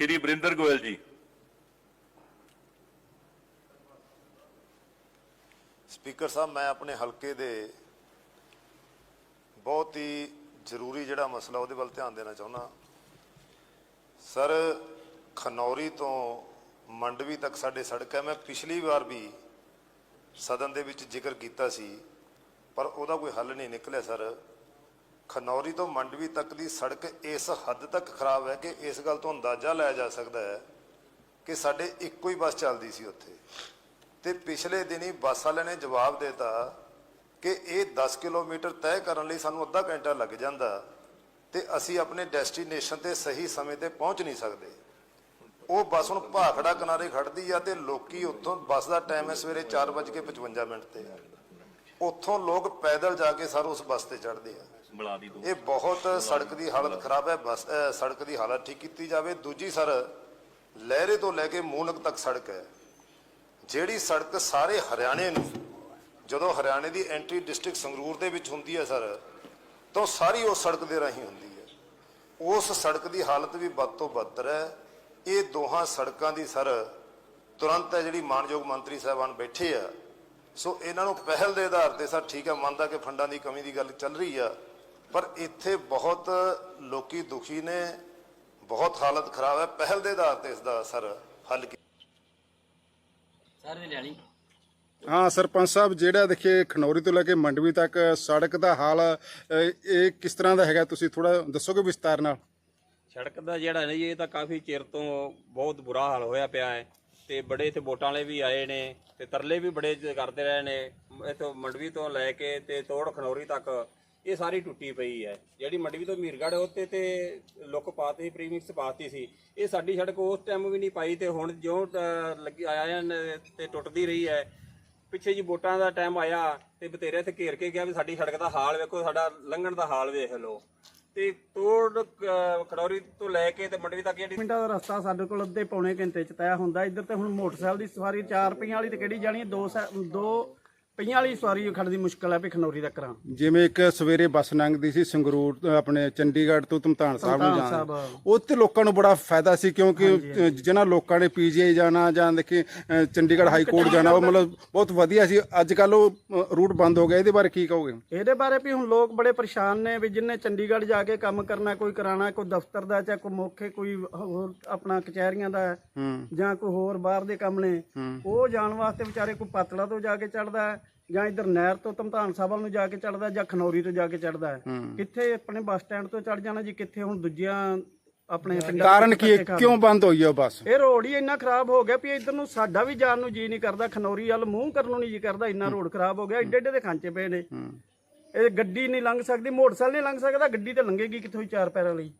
ਸ਼੍ਰੀ Barinder Goyal ji. Speaker ਸਾਹਿਬ, ਮੈਂ ਆਪਣੇ ਹਲਕੇ ਦੇ ਬਹੁਤ ਹੀ ਜ਼ਰੂਰੀ ਜਿਹੜਾ ਮਸਲਾ ਉਹਦੇ ਵੱਲ ਧਿਆਨ ਦੇਣਾ ਚਾਹੁੰਦਾ। ਸਰ, ਖਨੌਰੀ ਤੋਂ ਮੰਡਵੀ ਤੱਕ ਸਾਡੇ ਸੜਕ ਹੈ। ਮੈਂ ਪਿਛਲੀ ਵਾਰ ਵੀ ਸਦਨ ਦੇ ਵਿੱਚ ਜ਼ਿਕਰ ਕੀਤਾ ਸੀ, ਪਰ ਉਹਦਾ ਕੋਈ ਹੱਲ ਨਹੀਂ ਨਿਕਲਿਆ, ਸਰ। ਖਨੌਰੀ ਤੋਂ ਮੰਡਵੀ ਤੱਕ ਦੀ ਸੜਕ ਇਸ ਹੱਦ ਤੱਕ ਖਰਾਬ ਹੈ ਕਿ ਇਸ ਗੱਲ ਤੋਂ ਅੰਦਾਜ਼ਾ ਲਾਇਆ ਜਾ ਸਕਦਾ ਹੈ ਕਿ ਸਾਡੇ ਇੱਕੋ ਹੀ ਬੱਸ ਚੱਲਦੀ ਸੀ ਉੱਥੇ। ਤੇ ਪਿਛਲੇ ਦਿਨੀ ਬੱਸ ਵਾਲਿਆਂ ਨੇ ਜਵਾਬ ਦਿੱਤਾ ਕਿ ਇਹ 10 ਕਿਲੋਮੀਟਰ ਤੈਅ ਕਰਨ ਲਈ ਸਾਨੂੰ ਅੱਧਾ ਘੰਟਾ ਲੱਗ ਜਾਂਦਾ ਤੇ ਅਸੀਂ ਆਪਣੇ ਡੈਸਟੀਨੇਸ਼ਨ ਤੇ ਸਹੀ ਸਮੇਂ ਤੇ ਪਹੁੰਚ ਨਹੀਂ ਸਕਦੇ। ਉਹ ਬੱਸ ਹੁਣ ਭਾਖੜਾ ਕਿਨਾਰੇ ਖੜਦੀ ਆ ਤੇ ਲੋਕੀ ਉੱਥੋਂ ਬੱਸ ਦਾ ਟਾਈਮ ਹੈ ਸਵੇਰੇ 4:55 ਮਿੰਟ ਤੇ। ਉੱਥੋਂ ਲੋਕ ਪੈਦਲ ਜਾ ਕੇ ਸਰ ਉਸ ਬੱਸ ਤੇ ਚੜ੍ਹਦੇ ਆ। ਬੁਲਾ ਦੀ ਦੋ। ਇਹ ਬਹੁਤ ਸੜਕ ਦੀ ਹਾਲਤ ਖਰਾਬ ਹੈ। ਬਸ ਸੜਕ ਦੀ ਹਾਲਤ ਠੀਕ ਕੀਤੀ ਜਾਵੇ। ਦੂਜੀ ਸਰ ਲਹਿਰੇ ਤੋਂ ਲੈ ਕੇ ਮੂਨਕ ਤੱਕ ਸੜਕ ਹੈ। ਜਿਹੜੀ ਸੜਕ ਸਾਰੇ ਹਰਿਆਣੇ ਨੂੰ ਜਦੋਂ ਹਰਿਆਣੇ ਦੀ ਐਂਟਰੀ ਡਿਸਟ੍ਰਿਕਟ ਸੰਗਰੂਰ ਦੇ ਵਿੱਚ ਹੁੰਦੀ ਹੈ ਸਰ ਤਾਂ ਸਾਰੀ ਉਸ ਸੜਕ ਦੇ ਰਾਹੀਂ ਹੁੰਦੀ ਹੈ। ਉਸ ਸੜਕ ਦੀ ਹਾਲਤ ਵੀ ਬਦ ਤੋਂ ਬਦਤਰ ਹੈ। ਇਹ ਦੋਹਾਂ ਸੜਕਾਂ ਦੀ ਸਰ ਤੁਰੰਤ ਹੈ ਜਿਹੜੀ ਮਾਨਯੋਗ ਮੰਤਰੀ ਸਾਹਿਬਾਨ ਬੈਠੇ ਆ। ਸੋ ਇਹਨਾਂ ਨੂੰ ਪਹਿਲ ਦੇ ਆਧਾਰ ਤੇ ਸਰ ਠੀਕ ਹੈ ਮੰਨਦਾ ਕਿ ਫੰਡਾਂ ਦੀ ਕਮੀ ਦੀ ਗੱਲ ਚੱਲ ਰਹੀ ਆ ਪਰ ਇੱਥੇ ਬਹੁਤ ਲੋਕੀ ਦੁਖੀ ਨੇ ਬਹੁਤ ਹਾਲਤ ਖਰਾਬ ਹੈ। ਪਹਿਲ ਦੇ ਆਧਾਰ ਤੇ ਇਸ ਦਾ ਸਰ ਹੱਲ ਕੀਤਾ ਸਾਰੇ ਲੈ ਲਈ। ਹਾਂ ਸਰਪੰਚ ਸਾਹਿਬ ਜਿਹੜਾ ਦੇਖੀਏ ਖਨੌਰੀ ਤੋਂ ਲੈ ਕੇ ਮੰਡਵੀ ਤੱਕ ਸੜਕ ਦਾ ਹਾਲ ਅ, ਇਹ ਕਿਸ ਤਰ੍ਹਾਂ ਦਾ ਹੈਗਾ? ਤੁਸੀਂ ਥੋੜਾ ਦੱਸੋਗੇ ਵਿਸਤਾਰ ਨਾਲ? ਸੜਕ ਦਾ ਜਿਹੜਾ ਹੈ ਜੀ ਇਹ ਤਾਂ ਕਾਫੀ ਚਿਰ ਤੋਂ ਬਹੁਤ ਬੁਰਾ ਹਾਲ ਹੋਇਆ ਪਿਆ ਹੈ। ਤੇ ਬੜੇ ਇੱਥੇ ਵੋਟਾਂ ਵਾਲੇ ਵੀ ਆਏ ਨੇ ਤੇ ਤਰਲੇ ਵੀ ਬੜੇ ਕਰਦੇ ਰਹੇ ਨੇ ਇੱਥੋਂ ਮੰਡਵੀ ਤੋਂ ਲੈ ਕੇ ਤੇ ਤੋੜ ਖਨੌਰੀ ਤੱਕ ਇਹ ਸਾਰੀ ਟੁੱਟੀ ਪਈ ਹੈ। ਜਿਹੜੀ ਮੰਡਵੀ ਤੋਂ ਮੀਰਗੜ੍ਹ ਉੱਤੇ ਤੇ ਲੁੱਕ ਪਾਤੀ ਸੀ ਪ੍ਰੀਮਿਕਸ ਪਾਤੀ ਸੀ। ਇਹ ਸਾਡੀ ਸੜਕ ਉਸ ਟਾਈਮ ਵੀ ਨਹੀਂ ਪਾਈ ਤੇ ਹੁਣ ਜਿਉਂ ਅ, ਲੱਗੀ ਆਇਆ ਨੇ ਤੇ ਟੁੱਟਦੀ ਰਹੀ ਹੈ। ਪਿੱਛੇ ਜੀ ਵੋਟਾਂ ਦਾ ਟਾਈਮ ਆਇਆ ਤੇ ਬਤੇਰੇ ਇੱਥੇ ਘੇਰ ਕੇ ਗਿਆ ਵੀ ਸਾਡੀ ਸੜਕ ਦਾ ਹਾਲ ਵੇਖੋ ਸਾਡਾ ਲੰਘਣ ਦਾ ਹਾਲ ਵੇਖ ਲਓ। ਤੇ ਤੋੜ ਅਹ, ਖਡੌਰੀ ਤੋਂ ਲੈ ਕੇ ਤੇ ਮੰਡਵੀ ਤੱਕ ਜਿਹੜੀ ਮਿੰਟਾਂ ਦਾ ਰਸਤਾ ਸਾਡੇ ਕੋਲ ਅੱਧੇ ਪੌਣੇ ਘੰਟੇ ਚ ਤੈਅ ਹੁੰਦਾ। ਇੱਧਰ ਤੇ ਹੁਣ ਮੋਟਰਸਾਈਕਲ ਦੀ ਸਵਾਰੀ 4 ਰੁਪਈਆਂ ਵਾਲੀ ਤੇ ਕਿਹੜੀ ਜਾਣੀ ਹੈ? 2 2 ਪਈਆਂ ਵਾਲੀ ਸਵਾਰੀ ਖੜਦੀ ਮੁਸ਼ਕਲ ਹੈ ਵੀ ਖਨੌਰੀ ਤੱਕ ਰਾਂ ਜਿਵੇਂ ਇੱਕ ਸਵੇਰੇ ਬੱਸ ਲੰਘਦੀ ਸੀ ਸੰਗਰੂਰ ਆਪਣੇ ਚੰਡੀਗੜ੍ਹ ਤੋਂ ਤੁਮਤਾਨ ਸਾਹਿਬ ਨੂੰ ਜਾਣਾ। ਉਹ ਲੋਕਾਂ ਨੂੰ ਬੜਾ ਫਾਇਦਾ ਸੀ ਕਿਉਂਕਿ ਜਿਹਨਾਂ ਲੋਕਾਂ ਨੇ ਪੀਜੀਆਈ ਜਾਣਾ ਜਾਂ ਦੇਖੇ ਚੰਡੀਗੜ੍ਹ ਹਾਈ ਕੋਰਟ ਜਾਣਾ ਉਹ ਮਤਲਬ ਬਹੁਤ ਵਧੀਆ ਸੀ। ਅੱਜ ਕੱਲ ਉਹ ਰੂਟ ਬੰਦ ਹੋ ਗਿਆ। ਇਹਦੇ ਬਾਰੇ ਕੀ ਕਹੋਗੇ? ਇਹਦੇ ਬਾਰੇ ਵੀ ਹੁਣ ਲੋਕ ਬੜੇ ਪਰੇਸ਼ਾਨ ਨੇ ਵੀ ਜਿੰਨੇ ਚੰਡੀਗੜ੍ਹ ਜਾ ਕੇ ਕੰਮ ਕਰਨਾ ਕੋਈ ਕਰਾਣਾ ਕੋਈ ਦਫ਼ਤਰ ਦਾ ਚਾਹੇ ਕੋਈ ਮੌਕੇ ਕੋਈ ਹੋਰ ਆਪਣਾ ਕਚਹਿਰੀਆਂ ਦਾ ਜਾਂ ਕੋਈ ਹੋਰ ਬਾਹਰ ਦੇ ਕੰਮ ਨੇ ਉਹ ਜਾਣ ਵਾਸਤੇ ਵਿਚਾਰੇ ਕੋਈ ਪਾਤੜਾ ਤੋਂ ਜਾ ਕੇ ਚੜਦਾ ਹੈ। ਜਾਂ ਇਧਰ ਨਹਿਰ ਤੋਂ ਧਮਤਾਨ ਸਾਹਿਬ ਵੱਲ ਨੂੰ ਜਾ ਕੇ ਚੜਦਾ ਜਾਂ ਖਨੌਰੀ ਤੋਂ ਜਾ ਕੇ ਚੜਦਾ ਕਿੱਥੇ ਆਪਣੇ ਬੱਸ ਸਟੈਂਡ ਤੋਂ ਚੜ ਜਾਣਾ ਜੀ ਕਿੱਥੇ ਹੁਣ ਦੂਜੀਆਂ ਆਪਣੇ ਕਾਰਨ ਕੀ ਹੈ? ਕਿਉਂ ਬੰਦ ਹੋਈ ਹੈ ਬੱਸ? ਇਹ ਰੋਡ ਹੀ ਇੰਨਾ ਖਰਾਬ ਹੋ ਗਿਆ ਵੀ ਇਧਰ ਨੂੰ ਸਾਡਾ ਵੀ ਜਾਣ ਨੂੰ ਜੀ ਨਹੀਂ ਕਰਦਾ ਖਨੌਰੀ ਵੱਲ ਮੂੰਹ ਕਰਨ ਨੂੰ ਨਹੀਂ ਜੀ ਕਰਦਾ ਇੰਨਾ ਰੋਡ ਖਰਾਬ ਹੋ ਗਿਆ ਏਡੇ ਏਡੇ ਦੇ ਖਾਂਚੇ ਪਏ ਨੇ। ਇਹ ਗੱਡੀ ਨਹੀਂ ਲੰਘ ਸਕਦੀ ਮੋਟਰਸਾਈਕਲ ਨਹੀਂ ਲੰਘ ਸਕਦਾ ਗੱਡੀ ਤੇ ਲੰਘੇਗੀ ਕਿੱਥੋਂ ਚਾਰ ਪੈਰਾਂ ਲਈ?